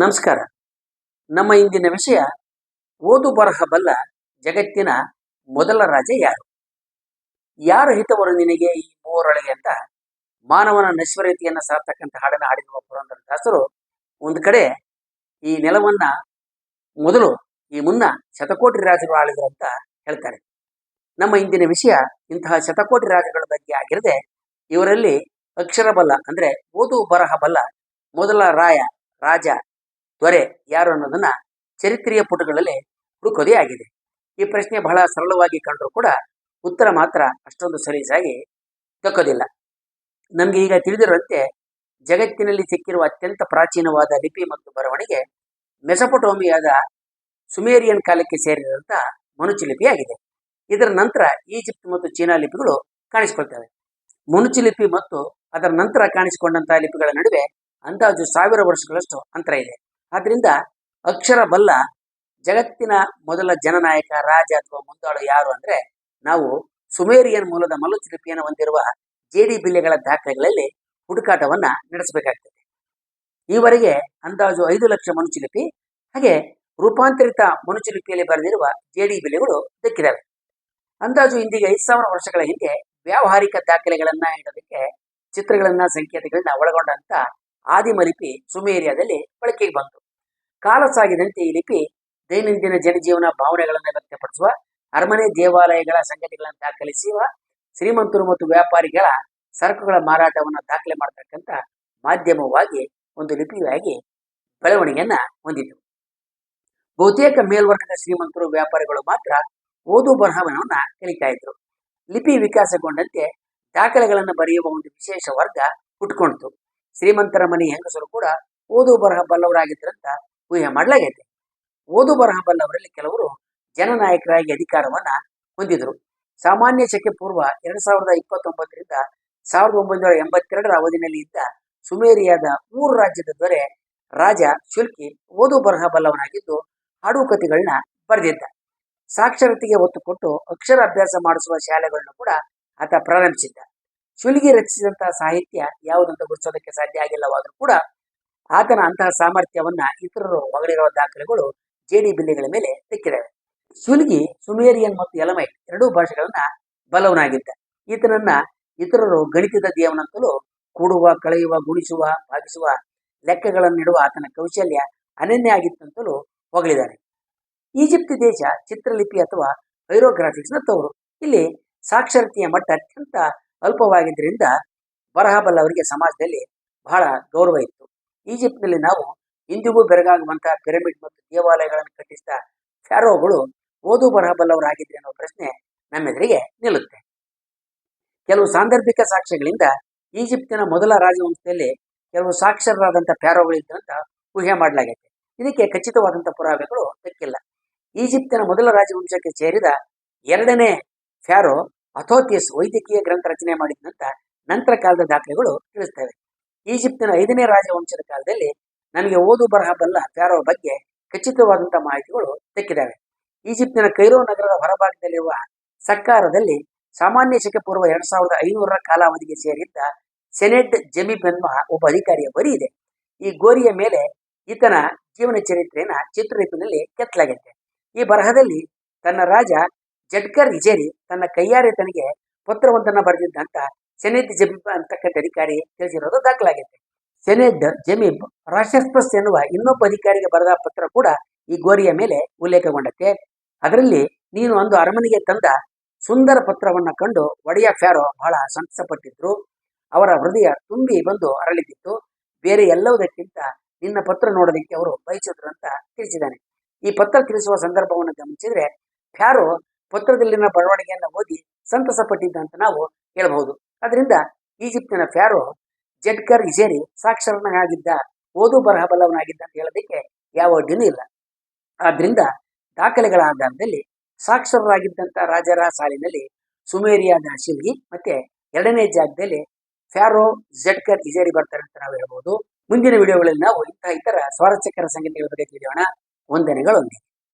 ನಮಸ್ಕಾರ. ನಮ್ಮ ಇಂದಿನ ವಿಷಯ ಓದು ಬರಹ ಬಲ್ಲ ಜಗತ್ತಿನ ಮೊದಲ ರಾಜ ಯಾರು? ಯಾರು ಹಿತವರು ನಿನಗೆ ಈ ಮೂವರೊಳಗೆ ಅಂತ ಮಾನವನ ನಶ್ವರತೆಯನ್ನು ಸಾರ್ತಕ್ಕಂಥ ಹಾಡನ್ನು ಹಾಡಿರುವ ಪುರಂದರ ದಾಸರು ಒಂದು ಕಡೆ ಈ ನೆಲವನ್ನ ಮೊದಲು ಈ ಮುನ್ನ ಶತಕೋಟಿ ರಾಜರು ಆಳಿದ್ರು ಅಂತ ಹೇಳ್ತಾರೆ. ನಮ್ಮ ಇಂದಿನ ವಿಷಯ ಇಂತಹ ಶತಕೋಟಿ ರಾಜಗಳ ಬಗ್ಗೆ ಆಗಿರದೆ ಇವರಲ್ಲಿ ಅಕ್ಷರ ಬಲ್ಲ ಅಂದ್ರೆ ಓದು ಬರಹ ಬಲ್ಲ ಮೊದಲ ರಾಯ, ರಾಜ ದೊರೆ ಯಾರು ಅನ್ನೋದನ್ನ ಚರಿತ್ರೆಯ ಪುಟಗಳಲ್ಲಿ ಹುಡುಕೋದೇ ಆಗಿದೆ. ಈ ಪ್ರಶ್ನೆ ಬಹಳ ಸರಳವಾಗಿ ಕಂಡರೂ ಕೂಡ ಉತ್ತರ ಮಾತ್ರ ಅಷ್ಟೊಂದು ಸಲೀಸಾಗಿ ದಕ್ಕೋದಿಲ್ಲ ನಮಗೆ ಈಗ ತಿಳಿದಿರುವಂತೆ ಜಗತ್ತಿನಲ್ಲಿ ಸಿಕ್ಕಿರುವ ಅತ್ಯಂತ ಪ್ರಾಚೀನವಾದ ಲಿಪಿ ಮತ್ತು ಬರವಣಿಗೆ ಮೆಸಪೊಟೋಮಿಯಾದ ಸುಮೇರಿಯನ್ ಕಾಲಕ್ಕೆ ಸೇರಿದಂತ ಮನುಚು ಲಿಪಿಯಾಗಿದೆ ಇದರ ನಂತರ ಈಜಿಪ್ಟ್ ಮತ್ತು ಚೀನಾ ಲಿಪಿಗಳು ಕಾಣಿಸಿಕೊಳ್ತವೆ. ಮನುಚು ಲಿಪಿ ಮತ್ತು ಅದರ ನಂತರ ಕಾಣಿಸಿಕೊಂಡಂತಹ ಲಿಪಿಗಳ ನಡುವೆ ಅಂದಾಜು ಸಾವಿರ ವರ್ಷಗಳಷ್ಟು ಅಂತರ ಇದೆ. ಆದ್ರಿಂದ ಅಕ್ಷರ ಬಲ್ಲ ಜಗತ್ತಿನ ಮೊದಲ ಜನನಾಯಕ, ರಾಜ ಅಥವಾ ಮುಂದಾಳು ಯಾರು ಅಂದ್ರೆ ನಾವು ಸುಮೇರಿಯನ್ ಮೂಲದ ಮಲ್ಲುಚಿಲಿಪಿಯನ್ನು ಹೊಂದಿರುವ ಜೇಡಿ ಬಿಲ್ಲೆಗಳ ದಾಖಲೆಗಳಲ್ಲಿ ಹುಡುಕಾಟವನ್ನ ನಡೆಸಬೇಕಾಗ್ತದೆ. ಈವರೆಗೆ ಅಂದಾಜು ಐದು ಲಕ್ಷ ಮನುಚಿಲಿಪಿ ಹಾಗೆ ರೂಪಾಂತರಿತ ಮನುಚಿಲಿಪಿಯಲ್ಲಿ ಬರೆದಿರುವ ಜೇಡಿ ಬಿಲ್ಲೆಗಳು ದಕ್ಕಿದ್ದಾವೆ ಅಂದಾಜು ಇಂದಿಗೆ ಐದು ಸಾವಿರ ವರ್ಷಗಳ ಹಿಂದೆ ವ್ಯಾವಹಾರಿಕ ದಾಖಲೆಗಳನ್ನ ಇಡೋದಕ್ಕೆ ಚಿತ್ರಗಳನ್ನ, ಸಂಕೇತಗಳನ್ನ ಒಳಗೊಂಡಂತ ಆದಿಮ ಲಿಪಿ ಸುಮೇರಿಯಾದಲ್ಲಿ ಬಳಕೆಗೆ ಬಂತು. ಕಾಲ ಸಾಗಿದಂತೆ ಈ ಲಿಪಿ ದೈನಂದಿನ ಜನಜೀವನ ಭಾವನೆಗಳನ್ನು ವ್ಯಕ್ತಪಡಿಸುವ, ಅರಮನೆ ದೇವಾಲಯಗಳ ಸಂಗತಿಗಳನ್ನು ದಾಖಲಿಸುವ, ಶ್ರೀಮಂತರು ಮತ್ತು ವ್ಯಾಪಾರಿಗಳ ಸರಕುಗಳ ಮಾರಾಟವನ್ನು ದಾಖಲೆ ಮಾಡತಕ್ಕಂಥ ಮಾಧ್ಯಮವಾಗಿ ಒಂದು ಲಿಪಿಯಾಗಿ ಬೆಳವಣಿಗೆಯನ್ನ ಹೊಂದಿತು. ಬಹುತೇಕ ಮೇಲ್ವರ್ಗದ ಶ್ರೀಮಂತರು, ವ್ಯಾಪಾರಿಗಳು ಮಾತ್ರ ಓದು ಬರಹವನ್ನ ಕಲಿತಾ ಇದ್ರು. ಲಿಪಿ ವಿಕಾಸಗೊಂಡಂತೆ ದಾಖಲೆಗಳನ್ನು ಬರೆಯುವ ಒಂದು ವಿಶೇಷ ವರ್ಗ ಹುಟ್ಕೊಂಡಿತು. ಶ್ರೀಮಂತರ ಮನೆ ಹೆಂಗಸರು ಕೂಡ ಓದು ಬರಹ ಬಲ್ಲವರಾಗಿದ್ದರಂತ ಊಹೆ ಮಾಡಲಾಗೈತೆ. ಓದು ಬರಹ ಬಲ್ಲವರಲ್ಲಿ ಕೆಲವರು ಜನನಾಯಕರಾಗಿ ಅಧಿಕಾರವನ್ನ ಹೊಂದಿದ್ರು. ಸಾಮಾನ್ಯ ಶಕೆ ಪೂರ್ವ ಎರಡ್ ಸಾವಿರದ ಇಪ್ಪತ್ತೊಂಬತ್ತರಿಂದ ಸಾವಿರದ ಒಂಬೈನೂರ ಎಂಬತ್ತೆರಡರ ಅವಧಿನಲ್ಲಿ ಇದ್ದ ಸುಮೇರಿಯಾದ ಮೂರು ರಾಜ್ಯದ ದೊರೆ ರಾಜ ಶುಲ್ಕಿ ಓದು ಬರಹ ಬಲ್ಲವನಾಗಿದ್ದು ಹಾಡುಕತೆಗಳನ್ನ ಬರೆದಿದ್ದ. ಸಾಕ್ಷರತೆಗೆ ಒತ್ತು ಕೊಟ್ಟು ಅಕ್ಷರ ಅಭ್ಯಾಸ ಮಾಡಿಸುವ ಶಾಲೆಗಳನ್ನು ಕೂಡ ಆತ ಪ್ರಾರಂಭಿಸಿದ್ದ. ಶುಲ್ಗಿ ರಚಿಸಿದಂತಹ ಸಾಹಿತ್ಯ ಯಾವುದಂತ ಗುರುತಿಸೋದಕ್ಕೆ ಸಾಧ್ಯ ಆಗಿಲ್ಲವಾದರೂ ಕೂಡ ಆತನ ಅಂತಹ ಸಾಮರ್ಥ್ಯವನ್ನ ಇತರರು ಹೊಗಳಿರುವ ದಾಖಲೆಗಳು ಜೇಡಿ ಬಿಲ್ಲೆಗಳ ಮೇಲೆ ಸಿಕ್ಕಿದವೆ. ಸುಲ್ಗಿ, ಸುಮೇರಿಯನ್ ಮತ್ತು ಎಲಮೈಟ್ ಎರಡೂ ಭಾಷೆಗಳನ್ನ ಬಲವನಾಗಿದ್ದ. ಈತನನ್ನ ಇತರರು ಗಣಿತದ ದೇವನಂತಲೂ ಕೂಡುವ, ಕಳೆಯುವ, ಗುಣಿಸುವ, ಭಾಗಿಸುವ ಲೆಕ್ಕಗಳನ್ನಿಡುವ ಆತನ ಕೌಶಲ್ಯ ಅನನ್ಯ ಆಗಿತ್ತಂತಲೂ ಹೊಗಳಿದ್ದಾರೆ ಈಜಿಪ್ಟ್ ದೇಶ ಚಿತ್ರಲಿಪಿ ಅಥವಾ ಹೈರೋಗ್ರಾಫಿಕ್ಸ್ನ ತವರು ಇಲ್ಲಿ ಸಾಕ್ಷರತೆಯ ಮಟ್ಟ ಅತ್ಯಂತ ಅಲ್ಪವಾಗಿದ್ದರಿಂದ ಬರಹಬಲ್ಲ ಅವರಿಗೆ ಸಮಾಜದಲ್ಲಿ ಬಹಳ ಗೌರವ ಇತ್ತು. ಈಜಿಪ್ಟ್ನಲ್ಲಿ ನಾವು ಇಂದಿಗೂ ಬೆರಗಾಗುವಂತಹ ಪಿರಮಿಡ್ ಮತ್ತು ದೇವಾಲಯಗಳನ್ನು ಕಟ್ಟಿಸಿದ ಫ್ಯಾರೋಗಳು ಓದು ಬರಹ ಅವರಾಗಿದ್ರೆ ಅನ್ನೋ ಪ್ರಶ್ನೆ ನಮ್ಮೆದುರಿಗೆ ನಿಲ್ಲುತ್ತೆ. ಕೆಲವು ಸಾಂದರ್ಭಿಕ ಸಾಕ್ಷ್ಯಗಳಿಂದ ಈಜಿಪ್ಟಿನ ಮೊದಲ ರಾಜವಂಶದಲ್ಲಿ ಕೆಲವು ಸಾಕ್ಷರರಾದಂಥ ಫ್ಯಾರೋಗಳಿದ್ದಂತ ಊಹೆ ಮಾಡಲಾಗೈತೆ. ಇದಕ್ಕೆ ಖಚಿತವಾದಂಥ ಪುರಾವೆಗಳು ಸಿಕ್ಕಿಲ್ಲ. ಈಜಿಪ್ತಿನ ಮೊದಲ ರಾಜವಂಶಕ್ಕೆ ಸೇರಿದ ಎರಡನೇ ಫ್ಯಾರೋ ಅಥೋತಿಯಸ್ ವೈದ್ಯಕೀಯ ಗ್ರಂಥ ರಚನೆ ಮಾಡಿದಂತ ನಂತರ ಕಾಲದ ದಾಖಲೆಗಳು ತಿಳಿಸ್ತವೆ. ಈಜಿಪ್ತಿನ ಐದನೇ ರಾಜವಂಶದ ಕಾಲದಲ್ಲಿ ನನಗೆ ಓದು ಬರಹ ಬಲ್ಲ ಪ್ಯಾರೋ ಬಗ್ಗೆ ಖಚಿತವಾದಂತಹ ಮಾಹಿತಿಗಳು ಸಿಕ್ಕಿದ್ದಾವೆ ಈಜಿಪ್ಟಿನ ಕೈರೋ ನಗರದ ಹೊರಭಾಗದಲ್ಲಿರುವ ಸಕ್ಕಾರದಲ್ಲಿ ಸಾಮಾನ್ಯ ಶಕೆ ಪೂರ್ವ ಎರಡ್ ಸಾವಿರದ ಐನೂರರ ಕಾಲಾವಧಿಗೆ ಸೇರಿದ್ದ ಸೆನೆಟ್ ಜಮೀಬ್ ಎನ್ನುವ ಒಬ್ಬ ಅಧಿಕಾರಿಯ ಬರಿ ಇದೆ. ಈ ಗೋರಿಯ ಮೇಲೆ ಈತನ ಜೀವನ ಚರಿತ್ರೆಯನ್ನ ಚಿತ್ರರೂಪಿನಲ್ಲಿ ಕೆತ್ತಲಾಗಿದೆ ಈ ಬರಹದಲ್ಲಿ ತನ್ನ ರಾಜ ಜಡ್ಕರ್ ಇಜೇರಿ ತನ್ನ ಕೈಯಾರೆ ತನಗೆ ಪತ್ರವೊಂದನ್ನ ಬರೆದಿದ್ದಂತ ಸೆನೆದ್ ಜಮೀಬ್ ಅಂತಕ್ಕಂಥ ಅಧಿಕಾರಿ ತಿಳಿಸಿರೋದು ದಾಖಲಾಗಿದೆ ಸೆನೆಟ್ ಜಮೀಬ್ ರಾಶಸ್ಪಸ್ ಎನ್ನುವ ಇನ್ನೊಬ್ಬ ಅಧಿಕಾರಿಗೆ ಬರೆದ ಪತ್ರ ಕೂಡ ಈ ಗೋರಿಯ ಮೇಲೆ ಉಲ್ಲೇಖಗೊಂಡತೆ ಅದರಲ್ಲಿ ನೀನು ಒಂದು ಅರಮನೆಗೆ ತಂದ ಸುಂದರ ಪತ್ರವನ್ನ ಕಂಡು ಒಡೆಯ ಫ್ಯಾರೋ ಬಹಳ ಸಂತಸಪಟ್ಟಿದ್ರು. ಅವರ ಹೃದಯ ತುಂಬಿ ಬಂದು ಅರಳಿದ್ದಿತ್ತು ಬೇರೆ ಎಲ್ಲವುದಕ್ಕಿಂತ ನಿನ್ನ ಪತ್ರ ನೋಡೋದಕ್ಕೆ ಅವರು ಬಯಸಿದ್ರು ಅಂತ ತಿಳಿಸಿದ್ದಾನೆ. ಈ ಪತ್ರ ತಿಳಿಸುವ ಸಂದರ್ಭವನ್ನು ಗಮನಿಸಿದ್ರೆ ಫ್ಯಾರೋ ಪತ್ರದಲ್ಲಿನ ಬರವಣಿಗೆಯನ್ನು ಓದಿ ಸಂತಸ ಪಟ್ಟಿದ್ದ ಅಂತ ನಾವು ಹೇಳಬಹುದು. ಅದರಿಂದ ಈಜಿಪ್ಟಿನ ಫ್ಯಾರೋ ಜಡ್ಕರ್ ಇಜೇರಿ ಸಾಕ್ಷರನಾಗಿದ್ದ, ಓದು ಬರಹ ಬಲವನಾಗಿದ್ದ ಅಂತ ಹೇಳೋದಕ್ಕೆ ಯಾವ ಅಡ್ಡಿನೂ ಇಲ್ಲ. ಆದ್ರಿಂದ ದಾಖಲೆಗಳ ಆಧಾರದಲ್ಲಿ ಸಾಕ್ಷರರಾಗಿದ್ದಂಥ ರಾಜರ ಸಾಲಿನಲ್ಲಿ ಸುಮೇರಿಯಾದ ಶಿಲ್ಗಿ ಮತ್ತೆ ಎರಡನೇ ಜಾಗದಲ್ಲಿ ಫ್ಯಾರೋ ಜಡ್ಕರ್ ಇಜೇರಿ ಬರ್ತಾರೆ ಅಂತ ನಾವು ಹೇಳ್ಬೋದು ಮುಂದಿನ ವಿಡಿಯೋಗಳಲ್ಲಿ ನಾವು ಇಂತಹ ಇತರ ಸ್ವಾರಸ್ಯಕರ ಸಂಗತಿಗಳ ಬಗ್ಗೆ ತಿಳಿಯೋಣ. ವಂದನೆಗಳೊಂದಿಗೆ.